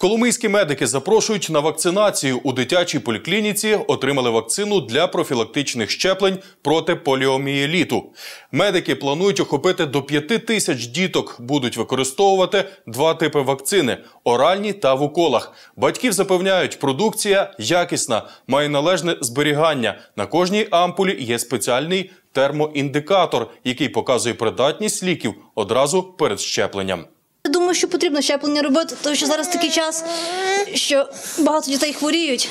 Коломийські медики запрошують на вакцинацію у дитячій поліклініці. Отримали вакцину для профілактичних щеплень проти поліомієліту. Медики планують охопити до 5 тисяч діток. Будуть використовувати два типи вакцини оральні та в уколах. Батьків запевняють, продукція якісна, має належне зберігання. На кожній ампулі є спеціальний термоіндикатор, який показує придатність ліків одразу перед щепленням. Я думаю, що потрібно щеплення робити, тому що зараз такий час, що багато дітей хворіють.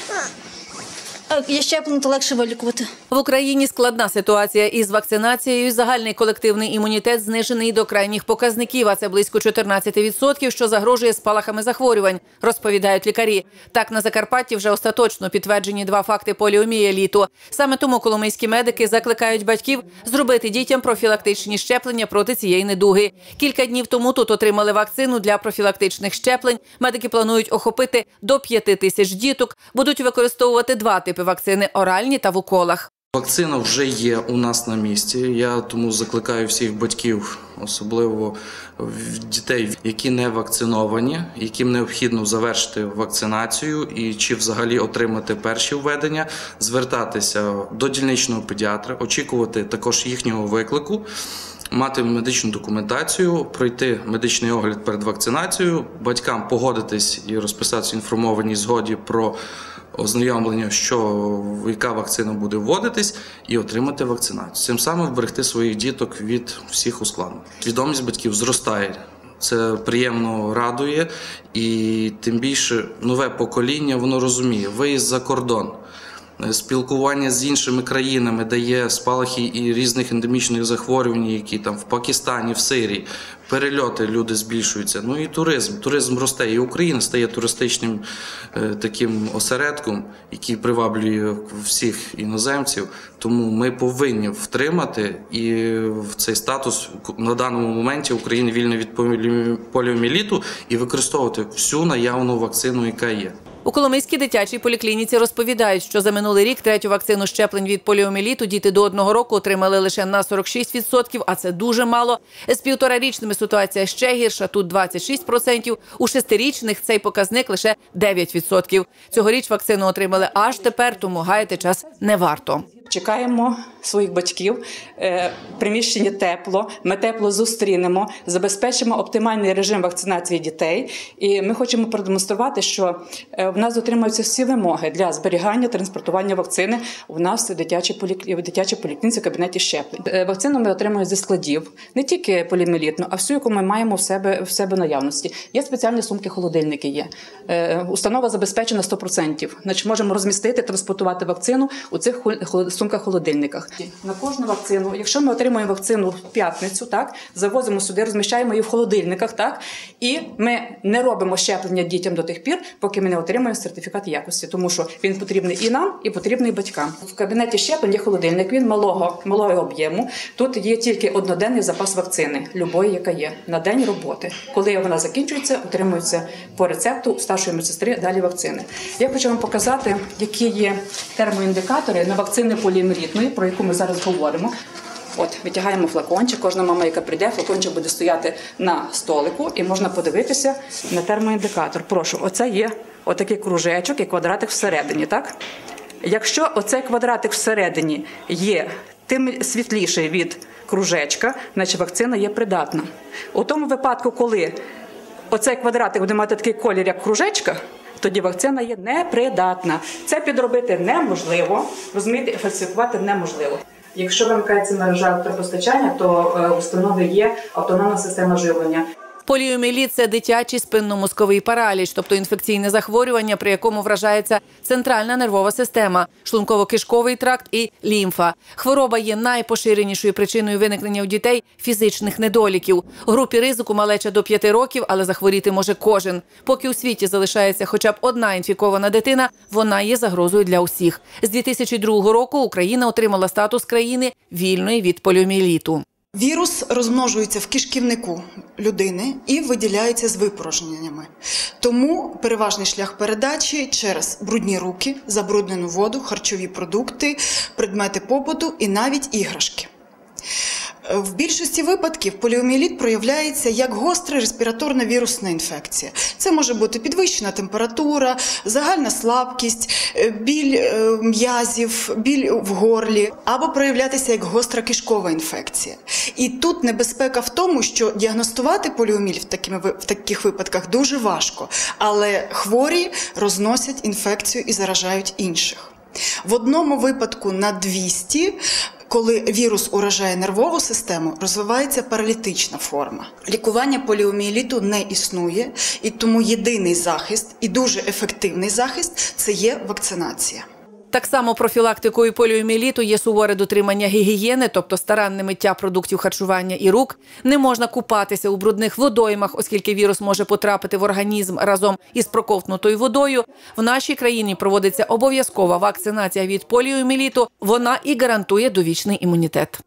Є щеплення, легше вилікувати. В Україні складна ситуація із вакцинацією. Загальний колективний імунітет знижений до крайніх показників, а це близько 14%, що загрожує спалахами захворювань, розповідають лікарі. Так на Закарпатті вже остаточно підтверджені два факти поліомієліту. Саме тому коломийські медики закликають батьків зробити дітям профілактичні щеплення проти цієї недуги. Кілька днів тому тут отримали вакцину для профілактичних щеплень. Медики планують охопити до 5 тисяч діток. Будуть використовувати два типи вакцини оральні та в уколах. Вакцина вже є у нас на місці. Я тому закликаю всіх батьків, особливо дітей, які не вакциновані, яким необхідно завершити вакцинацію і чи взагалі отримати перші введення, звертатися до дільничного педіатра, очікувати також їхнього виклику. Мати медичну документацію, пройти медичний огляд перед вакцинацією, батькам погодитись і розписатися інформованій згоді про ознайомлення, що яка вакцина буде вводитись, і отримати вакцинацію. Цим самим вберегти своїх діток від всіх ускладнень. Свідомість батьків зростає. Це приємно радує, і тим більше нове покоління воно розуміє. Виїзд за кордон. Спілкування з іншими країнами, де є спалахи і різних ендемічних захворювань, які там в Пакистані, в Сирії, перельоти люди збільшуються. Ну і туризм. Туризм росте. І Україна стає туристичним е, таким осередком, який приваблює всіх іноземців. Тому ми повинні втримати і в цей статус на даному моменті України вільна від поліоміеліту і використовувати всю наявну вакцину, яка є. У Коломийській дитячій поліклініці розповідають, що за минулий рік третю вакцину щеплень від поліоміліту діти до одного року отримали лише на 46%, а це дуже мало. З півторарічними ситуація ще гірша. Тут 26%. У шестирічних цей показник лише 9%. Цьогоріч вакцину отримали аж тепер, тому гаяти час не варто. Чекаємо своїх батьків, е, приміщення тепло. Ми тепло зустрінемо, забезпечимо оптимальний режим вакцинації дітей. І ми хочемо продемонструвати, що е, в нас дотримуються всі вимоги для зберігання транспортування вакцини. У нас в дитячій поліклініці в кабінеті щеплень. Е, вакцину ми отримуємо зі складів, не тільки полімелітну, а всю, яку ми маємо в себе в себе наявності. Є спеціальні сумки, холодильники. Є установа забезпечена 100%. Значить, можемо розмістити, транспортувати вакцину у цих сумках-холодильниках. На кожну вакцину, якщо ми отримуємо вакцину в п'ятницю, так завозимо сюди, розміщаємо її в холодильниках, так і ми не робимо щеплення дітям до тих пір, поки ми не отримаємо сертифікат якості, тому що він потрібний і нам, і потрібний батькам. В кабінеті щеплень є холодильник. Він малого малого об'єму. Тут є тільки одноденний запас вакцини, любої, яка є на день роботи. Коли вона закінчується, отримується по рецепту старшої медсестри далі вакцини. Я хочу вам показати, які є термоіндикатори на вакцини поліемерітної, про яку ми зараз говоримо. От, витягаємо флакончик. Кожна мама, яка прийде, флакончик буде стояти на столику, і можна подивитися на термоіндикатор. Прошу, оце є отакий кружечок і квадратик всередині. Так, якщо оцей квадратик всередині є тим світліший від кружечка, значить вакцина є придатна. У тому випадку, коли оцей квадратик буде мати такий колір, як кружечка тоді вакцина є непридатна. Це підробити неможливо, розумієте, фальсифікувати неможливо. Якщо вимикається мережа електропостачання, то е, установи є автономна система живлення. Поліоміеліт – це дитячий спинномозковий параліч, тобто інфекційне захворювання, при якому вражається центральна нервова система, шлунково-кишковий тракт і лімфа. Хвороба є найпоширенішою причиною виникнення у дітей фізичних недоліків. Групі ризику малеча до 5 років, але захворіти може кожен. Поки у світі залишається хоча б одна інфікована дитина, вона є загрозою для усіх. З 2002 року Україна отримала статус країни вільної від поліоміеліту. Вірус розмножується в кишківнику людини і виділяється з випорожненнями. Тому переважний шлях передачі через брудні руки, забруднену воду, харчові продукти, предмети побуту і навіть іграшки. В більшості випадків поліоміеліт проявляється як гостра респіраторна вірусна інфекція. Це може бути підвищена температура, загальна слабкість, е, біль е, м'язів, біль в горлі, або проявлятися як гостра кишкова інфекція. І тут небезпека в тому, що діагностувати поліоміеліт в, такими в таких випадках дуже важко, але хворі розносять інфекцію і заражають інших. В одному випадку на 200, коли вірус уражає нервову систему, розвивається паралітична форма. Лікування поліоміеліту не існує, і тому єдиний захист і дуже ефективний захист це є вакцинація. Так само профілактикою поліоміеліту є суворе дотримання гігієни, тобто старанне миття продуктів харчування і рук. Не можна купатися у брудних водоймах, оскільки вірус може потрапити в організм разом із проковтнутою водою. В нашій країні проводиться обов'язкова вакцинація від поліоміеліту. Вона і гарантує довічний імунітет.